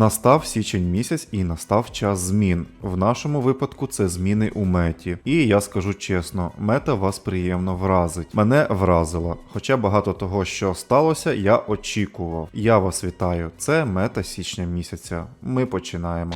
Настав січень місяць і настав час змін. В нашому випадку це зміни у меті. І я скажу чесно, мета вас приємно вразить. Мене вразила. Хоча багато того, що сталося, я очікував. Я вас вітаю. Це мета січня місяця. Ми починаємо.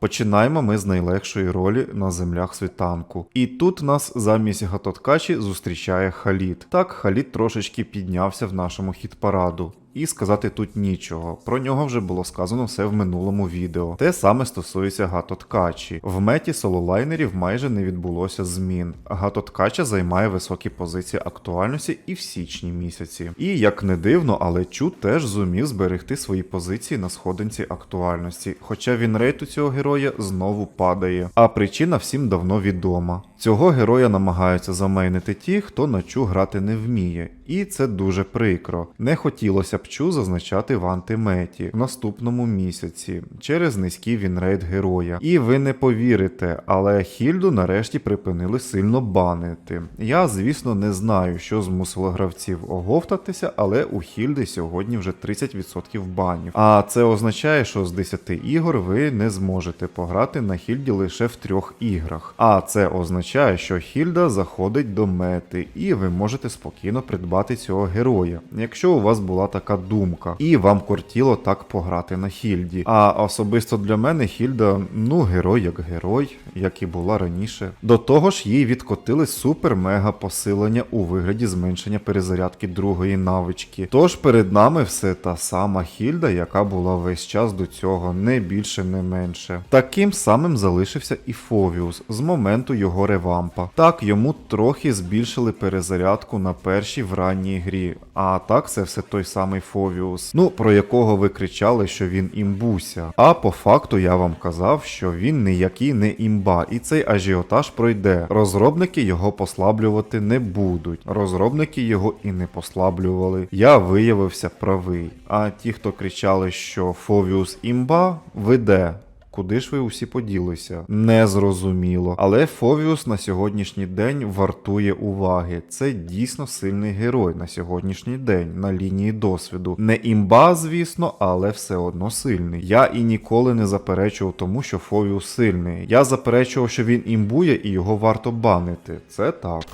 Починаємо ми з найлегшої ролі на землях світанку. І тут нас замість Гатоткачі зустрічає Халіт. Так, Халіт трошечки піднявся в нашому хіт-параду. І сказати тут нічого. Про нього вже було сказано все в минулому відео. Те саме стосується Гатоткачі. В меті сололайнерів майже не відбулося змін. Гатоткача займає високі позиції актуальності і в січні місяці. І як не дивно, але Чу теж зумів зберегти свої позиції на сходинці актуальності. Хоча він рейт у цього героя знову падає. А причина всім давно відома. Цього героя намагаються замейнити ті, хто на Чу грати не вміє. І це дуже прикро. Не хотілося б Чу зазначати в антиметі в наступному місяці через низький вінрейт героя. І ви не повірите, але Хільду нарешті припинили сильно банити. Я, звісно, не знаю, що змусило гравців оговтатися, але у Хільди сьогодні вже 30% банів. А це означає, що з 10 ігор ви не зможете пограти на Хільді лише в трьох іграх. А це означає, що Хільда заходить до мети, і ви можете спокійно придбати цього героя, якщо у вас була така думка, і вам кортіло так пограти на Хільді. А особисто для мене Хільда, ну, герой як герой, як і була раніше. До того ж, їй відкотили супер-мега посилення у вигляді зменшення перезарядки другої навички. Тож перед нами все та сама Хільда, яка була весь час до цього, не більше, не менше. Таким самим залишився і Фовіус з моменту його ревампа. Так, йому трохи збільшили перезарядку на першій в ранній грі. А так це все той самий Фовіус, ну про якого ви кричали, що він імбуся. А по факту я вам казав, що він ніякий не імба, і цей ажіотаж пройде. Розробники його послаблювати не будуть. Розробники його і не послаблювали. Я виявився правий. А ті, хто кричали, що Фовіус імба, ви де? Куди ж ви усі поділися? Незрозуміло. Але Фовіус на сьогоднішній день вартує уваги. Це дійсно сильний герой на сьогоднішній день на лінії досвіду. Не імба, звісно, але все одно сильний. Я і ніколи не заперечував тому, що Фовіус сильний. Я заперечував, що він імбує і його варто банити. Це так.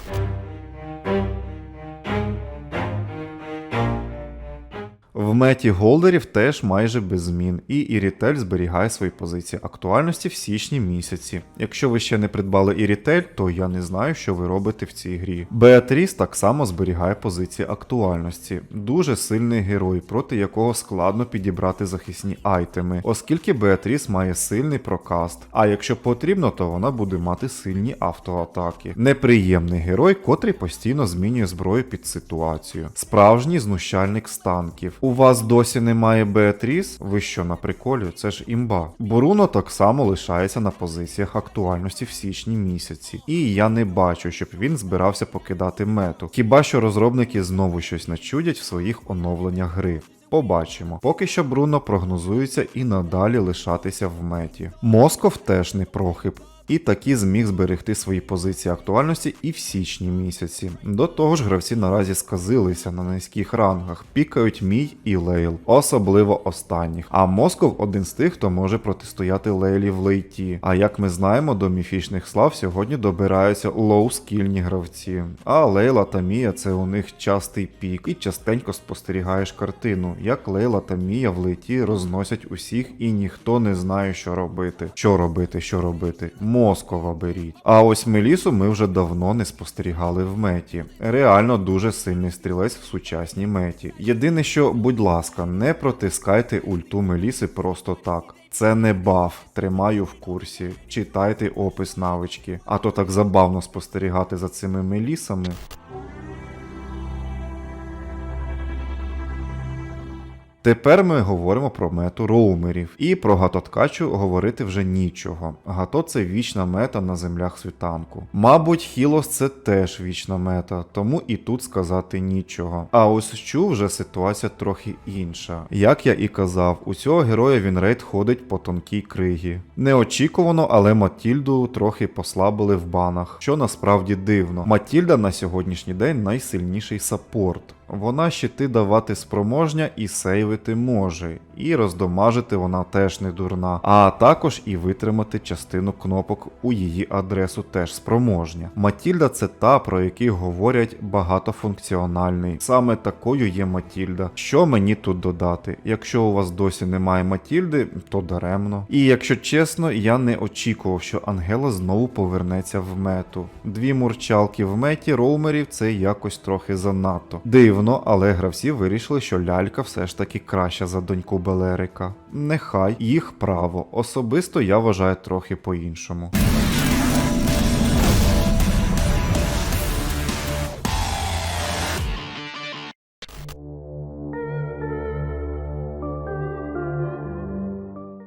В меті голдерів теж майже без змін, і Ірітель зберігає свої позиції актуальності в січні місяці. Якщо ви ще не придбали Ірітель, то я не знаю, що ви робите в цій грі. Беатріс так само зберігає позиції актуальності. Дуже сильний герой, проти якого складно підібрати захисні айтеми, оскільки Беатріс має сильний прокаст. А якщо потрібно, то вона буде мати сильні автоатаки. Неприємний герой, котрий постійно змінює зброю під ситуацію. Справжній знущальник з танків. У вас досі немає Беатріс? Ви що на приколі? Це ж імба. Боруно так само лишається на позиціях актуальності в січні місяці. І я не бачу, щоб він збирався покидати мету. Хіба що розробники знову щось начудять в своїх оновленнях гри. Побачимо. Поки що Бруно прогнозується і надалі лишатися в меті. Москов теж не прохиб. І таки зміг зберегти свої позиції актуальності і в січні місяці. До того ж, гравці наразі сказилися на низьких рангах, пікають мій і Лейл, особливо останніх. А Москов один з тих, хто може протистояти Лейлі в лейті. А як ми знаємо, до міфічних слав сьогодні добираються лоу-скільні гравці. А Лейла та Мія це у них частий пік, і частенько спостерігаєш картину, як Лейла та Мія в лейті розносять усіх, і ніхто не знає, що робити. Що робити, що робити. Москова беріть. А ось Мелісу ми вже давно не спостерігали в меті. Реально дуже сильний стрілець в сучасній меті. Єдине, що, будь ласка, не протискайте ульту Меліси просто так. Це не баф, тримаю в курсі. Читайте опис навички. А то так забавно спостерігати за цими мелісами. Тепер ми говоримо про мету роумерів. І про гатоткачу говорити вже нічого. Гато це вічна мета на землях світанку. Мабуть, Хілос це теж вічна мета, тому і тут сказати нічого. А ось Чу вже ситуація трохи інша. Як я і казав, у цього героя він рейд ходить по тонкій кригі. Неочікувано, але Матільду трохи послабили в банах, що насправді дивно. Матільда на сьогоднішній день найсильніший саппорт. Вона щити давати спроможня і сейвити може, і роздомажити вона теж не дурна, а також і витримати частину кнопок у її адресу теж спроможня. Матільда це та, про яких говорять багатофункціональний. Саме такою є Матільда. Що мені тут додати? Якщо у вас досі немає Матільди, то даремно. І якщо чесно, я не очікував, що Ангела знову повернеться в мету. Дві мурчалки в меті роумерів це якось трохи занадто. Дивно, але гравці вирішили, що лялька все ж таки краща за доньку Белерика. Нехай їх право. Особисто я вважаю трохи по-іншому.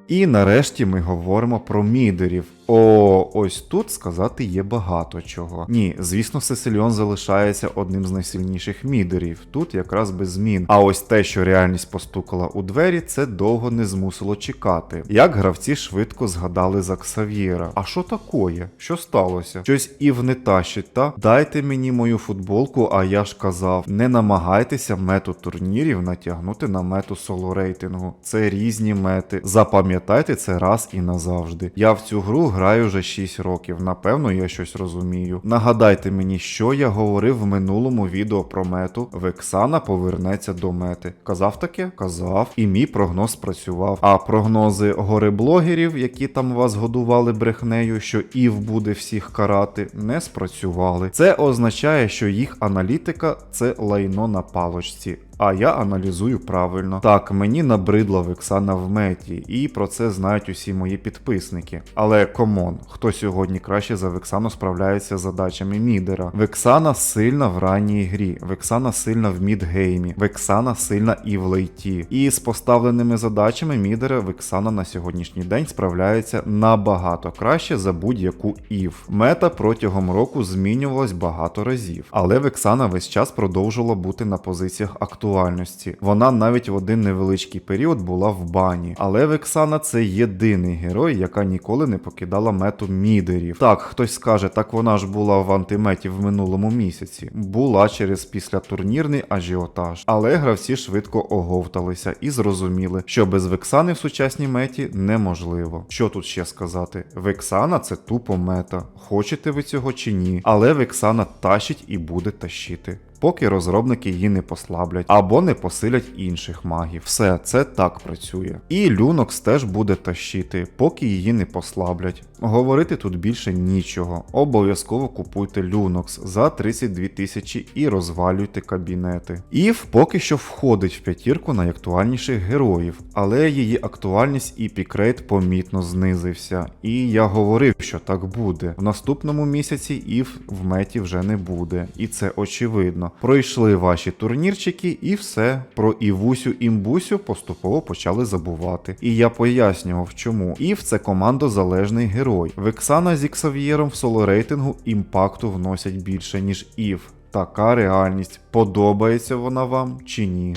І нарешті ми говоримо про мідерів. О, ось тут сказати є багато чого. Ні, звісно, Сесильон залишається одним з найсильніших мідерів. Тут якраз без змін. А ось те, що реальність постукала у двері, це довго не змусило чекати. Як гравці швидко згадали за Ксав'єра. А що такое? Що сталося? Щось Ів не тащить, та? Дайте мені мою футболку, а я ж казав, не намагайтеся мету турнірів натягнути на мету соло рейтингу. Це різні мети. Запам'ятайте це раз і назавжди. Я в цю гру граю вже 6 років. Напевно, я щось розумію. Нагадайте мені, що я говорив в минулому відео про мету. Вексана повернеться до мети. Казав таке? Казав. І мій прогноз спрацював. А прогнози гореблогерів, які там вас годували брехнею, що Ів буде всіх карати, не спрацювали. Це означає, що їх аналітика це лайно на палочці. А я аналізую правильно. Так, мені набридла Вексана в меті, і про це знають усі мої підписники. Але комон, хто сьогодні краще за Вексану справляється з задачами мідера? Вексана сильна в ранній грі, Вексана сильна в мідгеймі, Вексана сильна і в лейті. І з поставленими задачами мідера Вексана на сьогоднішній день справляється набагато краще за будь-яку ів. Мета протягом року змінювалась багато разів, але Вексана весь час продовжувала бути на позиціях актуальності актуальності. Вона навіть в один невеличкий період була в бані. Але Вексана це єдиний герой, яка ніколи не покидала мету мідерів. Так, хтось скаже, так вона ж була в антиметі в минулому місяці. Була через післятурнірний ажіотаж. Але гравці швидко оговталися і зрозуміли, що без Вексани в сучасній меті неможливо. Що тут ще сказати? Вексана це тупо мета. Хочете ви цього чи ні? Але Вексана тащить і буде тащити поки розробники її не послаблять або не посилять інших магів. Все це так працює. І Люнокс теж буде тащити, поки її не послаблять. Говорити тут більше нічого. Обов'язково купуйте Люнокс за 32 тисячі і розвалюйте кабінети. Ів поки що входить в п'ятірку найактуальніших героїв, але її актуальність і пікрейт помітно знизився. І я говорив, що так буде. В наступному місяці Ів в меті вже не буде, і це очевидно. Пройшли ваші турнірчики, і все. Про Івусю імбусю поступово почали забувати. І я пояснював, чому. Ів це командозалежний герой. Вексана зі Ксав'єром в соло рейтингу імпакту вносять більше, ніж Ів. Така реальність. Подобається вона вам чи ні?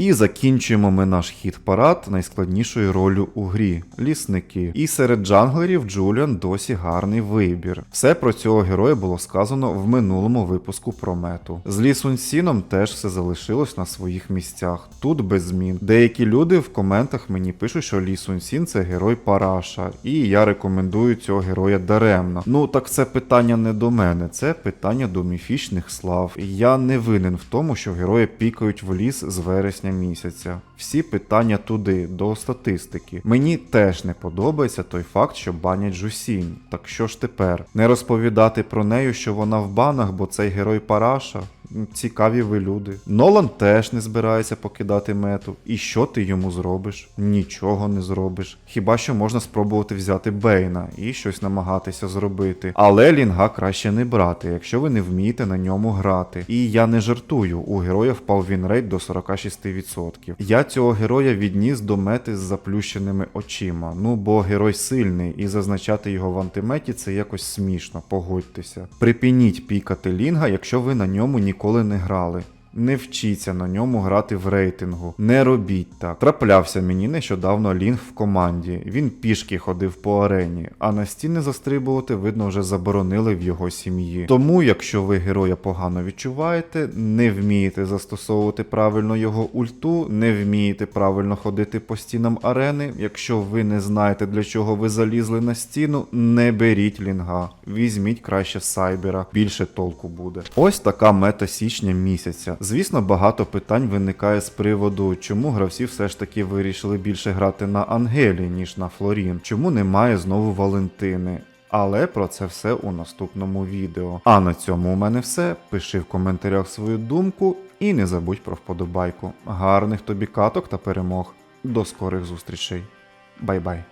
І закінчуємо ми наш хід парад найскладнішою ролью у грі лісники. І серед джанглерів Джуліан досі гарний вибір. Все про цього героя було сказано в минулому випуску про мету. З Лі Сіном теж все залишилось на своїх місцях. Тут без змін. Деякі люди в коментах мені пишуть, що Лі Сін це герой Параша, і я рекомендую цього героя даремно. Ну так це питання не до мене, це питання до міфічних слав. Я не винен в тому, що герої пікають в ліс з вересня місяця. Всі питання туди, до статистики. Мені теж не подобається той факт, що банять Жусінь. Так що ж тепер? Не розповідати про нею, що вона в банах, бо цей герой Параша? Цікаві ви люди. Нолан теж не збирається покидати мету. І що ти йому зробиш? Нічого не зробиш. Хіба що можна спробувати взяти Бейна і щось намагатися зробити. Але лінга краще не брати, якщо ви не вмієте на ньому грати. І я не жартую, у героя впав вінрейт до 46%. Я цього героя відніс до мети з заплющеними очима. Ну бо герой сильний, і зазначати його в антиметі це якось смішно, погодьтеся. Припиніть пікати лінга, якщо ви на ньому ніколи не грали. Не вчіться на ньому грати в рейтингу. Не робіть так. Траплявся мені нещодавно лінг в команді. Він пішки ходив по арені, а на стіни застрибувати, видно, вже заборонили в його сім'ї. Тому, якщо ви героя погано відчуваєте, не вмієте застосовувати правильно його ульту, не вмієте правильно ходити по стінам арени. Якщо ви не знаєте, для чого ви залізли на стіну, не беріть лінга. Візьміть краще сайбера, більше толку буде. Ось така мета січня місяця. Звісно, багато питань виникає з приводу, чому гравці все ж таки вирішили більше грати на Ангелі, ніж на Флорін. Чому немає знову Валентини. Але про це все у наступному відео. А на цьому у мене все. Пиши в коментарях свою думку і не забудь про вподобайку. Гарних тобі каток та перемог. До скорих зустрічей. Бай-бай.